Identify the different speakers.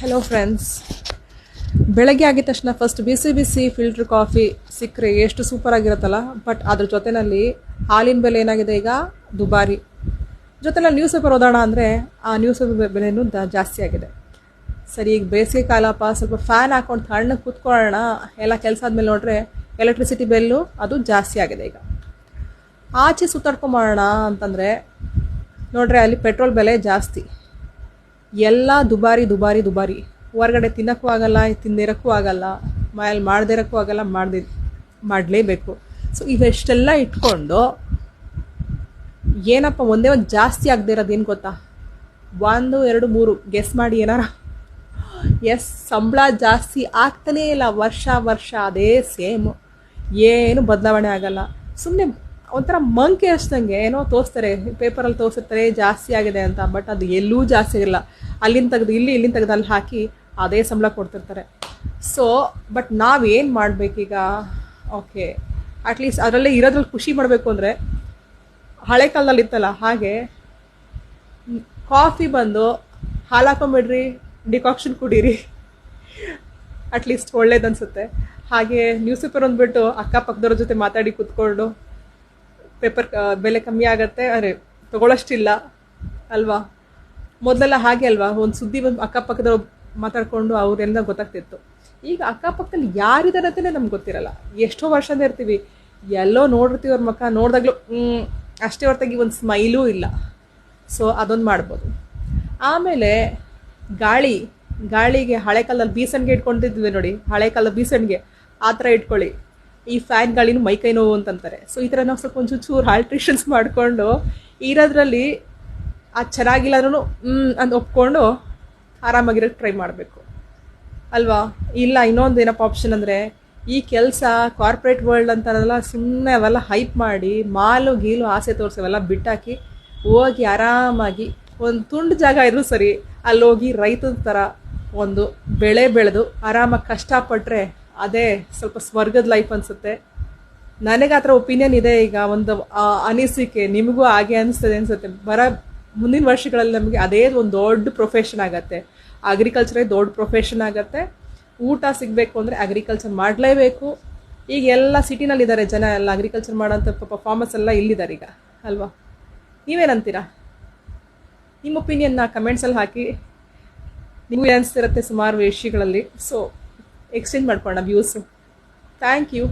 Speaker 1: Hello friends ಬೆಳಗ್ಗೆ ಆಗಿದ ತಕ್ಷಣ ಫಸ್ಟ್ ಬಿಸಿ ಬಿಸಿ ಫಿಲ್ಟ್ರ್ ಕಾಫಿ ಸಿಕ್ಕರೆ ಎಷ್ಟು ಸೂಪರ್ ಆಗಿರುತ್ತಲ್ಲ? ಬಟ್ ಅದ್ರ ಜೊತೆಯಲ್ಲಿ ಹಾಲಿನ ಬೆಲೆ ಏನಾಗಿದೆ ಈಗ? ದುಬಾರಿ. ಜೊತೆನಲ್ಲಿ ನ್ಯೂಸ್ ಪೇಪರ್ ಓದೋಣ ಅಂದರೆ ಆ ನ್ಯೂಸ್ ಪೇಪರ್ ಬೆಲೆಯೂ ದ ಜಾಸ್ತಿ ಆಗಿದೆ. ಸರಿ, ಈಗ ಬೇಸಿಗೆ ಕಾಲಪ್ಪ ಸ್ವಲ್ಪ ಫ್ಯಾನ್ ಹಾಕೊಂಡು ತಣ್ಣಗೆ ಕೂತ್ಕೊಳ್ಳೋಣ. ಎಲ್ಲ ಕೆಲಸ ಆದಮೇಲೆ ನೋಡ್ರೆ ಎಲೆಕ್ಟ್ರಿಸಿಟಿ ಬಿಲ್ಲು ಅದು ಜಾಸ್ತಿ ಆಗಿದೆ ಈಗ. ಆಚೆ ಸುತ್ತಾಡ್ಕೊಂಬೋಣ ಅಂತಂದರೆ ನೋಡ್ರಿ ಅಲ್ಲಿ ಪೆಟ್ರೋಲ್ ಬೆಲೆ ಜಾಸ್ತಿ. ಎಲ್ಲ ದುಬಾರಿ ದುಬಾರಿ ದುಬಾರಿ. ಹೊರಗಡೆ ತಿನ್ನೋಕ್ಕೂ ಆಗಲ್ಲ, ತಿಂದಿರೋಕ್ಕೂ ಆಗಲ್ಲ, ಮನೇಲಿ ಮಾಡದಿರೋಕ್ಕೂ ಆಗಲ್ಲ, ಮಾಡ್ದಿ, ಮಾಡಲೇಬೇಕು. ಸೊ ಇವೆಷ್ಟೆಲ್ಲ ಇಟ್ಕೊಂಡು ಏನಪ್ಪ, ಒಂದೇ ಒಂದು ಜಾಸ್ತಿ ಆಗದೆ ಇರೋದು ಏನು ಗೊತ್ತಾ? ಒಂದು, ಎರಡು, ಮೂರು. ಗೆಸ್ ಮಾಡಿ ಏನಾರ? ಎಸ್ ಸಂಬಳ ಜಾಸ್ತಿ ಆಗ್ತಾನೇ ಇಲ್ಲ. ವರ್ಷ ವರ್ಷ ಅದೇ ಸೇಮು ಏನು ಬದಲಾವಣೆ ಆಗಲ್ಲ. ಸುಮ್ಮನೆ ಒಂಥರ ಮಂಕೆ ಅಷ್ಟಂಗೆ, ಏನೋ ತೋರಿಸ್ತಾರೆ ಪೇಪರಲ್ಲಿ ತೋರಿಸಿರ್ತಾರೆ, ಜಾಸ್ತಿ ಆಗಿದೆ ಅಂತ ಬಟ್ ಅದು ಎಲ್ಲೂ ಜಾಸ್ತಿ ಆಗಿಲ್ಲ. ಅಲ್ಲಿಂದ ತೆಗೆದು, ಇಲ್ಲಿ, ಇಲ್ಲಿಂದ ತೆಗೆದು ಅಲ್ಲಿ ಹಾಕಿ ಅದೇ ಸಂಬಳ ಕೊಡ್ತಿರ್ತಾರೆ. ಸೊ ಬಟ್ ನಾವೇನು ಮಾಡಬೇಕೀಗ? ಓಕೆ ಅಟ್ಲೀಸ್ಟ್ ಅದರಲ್ಲೇ ಇರೋದ್ರಲ್ಲಿ ಖುಷಿ ಮಾಡಬೇಕು ಅಂದರೆ, ಹಳೆ ಕಾಲದಲ್ಲಿ ಇತ್ತಲ್ಲ, ಹಾಗೆ ಕಾಫಿ ಬಂದು, ಹಾಲು ಹಾಕೊಂಬಿಡ್ರಿ ಡಿಕಾಕ್ಷನ್ ಕುಡೀರಿ. ಅಟ್ಲೀಸ್ಟ್ ಒಳ್ಳೇದು ಅನಿಸುತ್ತೆ. ಹಾಗೆ ನ್ಯೂಸ್ ಪೇಪರ್ ಅಂದ್ಬಿಟ್ಟು ಅಕ್ಕಪಕ್ಕದವ್ರ ಜೊತೆ ಮಾತಾಡಿ ಕೂತ್ಕೊಂಡು ಪೇಪರ್ ಬೆಲೆ ಕಮ್ಮಿ ಆಗುತ್ತೆ. ಅರೆ ತಗೊಳ್ಳೋಷ್ಟಿಲ್ಲ ಅಲ್ವಾ? ಮೊದಲೆಲ್ಲ ಹಾಗೆ ಅಲ್ವಾ? ಒಂದು ಸುದ್ದಿ ಬಂದು ಅಕ್ಕಪಕ್ಕದವ್ರು ಮಾತಾಡಿಕೊಂಡು ಅವ್ರೆಲ್ಲ ಗೊತ್ತಾಗ್ತಿತ್ತು. ಈಗ ಅಕ್ಕಪಕ್ಕದಲ್ಲಿ ಯಾರಿದ್ದಾರೆ ಅಂತಲೇ ನಮ್ಗೆ ಗೊತ್ತಿರಲ್ಲ. ಎಷ್ಟೋ ವರ್ಷದಿಂದ ಇರ್ತೀವಿ. ಎಲ್ಲೋ ನೋಡಿರ್ತೀವಿ ಅವ್ರ ಮಕ್ಕ ನೋಡಿದಾಗ್ಲೂ ಅಷ್ಟೇ ಹೊರತಾಗಿ ಒಂದು ಸ್ಮೈಲೂ ಇಲ್ಲ. ಸೊ, ಅದೊಂದು ಮಾಡ್ಬೋದು. ಆಮೇಲೆ ಗಾಳಿ, ಗಾಳಿಗೆ ಹಳೆ ಕಾಲದಲ್ಲಿ ಬೀಸಣಿಗೆ ಇಟ್ಕೊಂಡಿದ್ವಿ ನೋಡಿ. ಹಳೆ ಕಾಲದ ಬೀಸಣಿಗೆ. ಆ ಥರ ಇಟ್ಕೊಳ್ಳಿ. ಈ ಫ್ಯಾನ್ ಗಾಳಿನೂ ಮೈಕೈ ನೋವು ಅಂತಂತಾರೆ. ಸೊ ಈ ಥರ ನಾವು ಸ್ವಲ್ಪ ಒಂಚೂರು ಚೂರು ಆಲ್ಟ್ರೇಷನ್ಸ್ ಮಾಡಿಕೊಂಡು ಇರೋದ್ರಲ್ಲಿ ಅದು ಚೆನ್ನಾಗಿಲ್ಲ ಅಂದ್ರೂ ಅಂತ ಒಪ್ಕೊಂಡು ಆರಾಮಾಗಿರೋಕ್ಕೆ ಟ್ರೈ ಮಾಡಬೇಕು. ಅಲ್ವಾ? ಇಲ್ಲ, ಇನ್ನೊಂದು ಏನಪ್ಪ ಆಪ್ಷನ್ ಅಂದರೆ ಈ ಕೆಲಸ ಕಾರ್ಪೊರೇಟ್ ವರ್ಲ್ಡ್ ಅಂತಾರಲ್ಲ ಸುಮ್ಮನೆ ಅವೆಲ್ಲ ಹೈಪ್ ಮಾಡಿ ಮಾಲು, ಗೀಲು ಆಸೆ ತೋರಿಸೋವೆಲ್ಲ ಬಿಟ್ಟಾಕಿ ಹೋಗಿ ಆರಾಮಾಗಿ ಒಂದು ತುಂಡು ಜಾಗ ಇದ್ರೂ ಸರಿ ಅಲ್ಲಿ ಹೋಗಿ ರೈತನ ಥರ ಒಂದು ಬೆಳೆ ಬೆಳೆದು ಆರಾಮಾಗಿ ಕಷ್ಟಪಟ್ಟರೆ ಅದೇ ಸ್ವಲ್ಪ ಸ್ವರ್ಗದ ಲೈಫ್ ಅನಿಸುತ್ತೆ. ನನಗೆ ಆ ಥರ ಒಪಿನಿಯನ್ ಇದೆ ಈಗ ಒಂದು ಅನಿಸಿಕೆ, ನಿಮಗೂ ಹಾಗೆ ಅನಿಸ್ತದೆ ಅನಿಸುತ್ತೆ. ಬರ, ಮುಂದಿನ ವರ್ಷಗಳಲ್ಲಿ ನಮಗೆ ಅದೇ ಒಂದು ದೊಡ್ಡ ಪ್ರೊಫೆಷನ್ ಆಗುತ್ತೆ. ಅಗ್ರಿಕಲ್ಚರೇ ದೊಡ್ಡ ಪ್ರೊಫೆಷನ್ ಆಗತ್ತೆ. ಊಟ ಸಿಗಬೇಕು ಅಂದರೆ ಅಗ್ರಿಕಲ್ಚರ್ ಮಾಡಲೇಬೇಕು. ಈಗ ಎಲ್ಲ ಸಿಟಿನಲ್ಲಿದ್ದಾರೆ ಜನ, ಎಲ್ಲ ಅಗ್ರಿಕಲ್ಚರ್ ಮಾಡೋಂಥ ಪರ್ಫಾರ್ಮೆನ್ಸ್ ಎಲ್ಲ ಇಲ್ಲಿದ್ದಾರೆ ಈಗ, ಅಲ್ವಾ? ನೀವೇನಂತೀರಾ? ನಿಮ್ಮ ಒಪಿನಿಯನ್ನ ಕಮೆಂಟ್ಸಲ್ಲಿ ಹಾಕಿ. ನಿಮಗೆ ಅನಿಸ್ತಿರುತ್ತೆ ಸುಮಾರು ವಿಷಯಗಳಲ್ಲಿ. ಸೊ ಎಕ್ಸ್ಚೇಂಜ್ ಮಾಡ್ಕೊಳ್ಳೋಣ ವ್ಯೂಸು ಥ್ಯಾಂಕ್ ಯು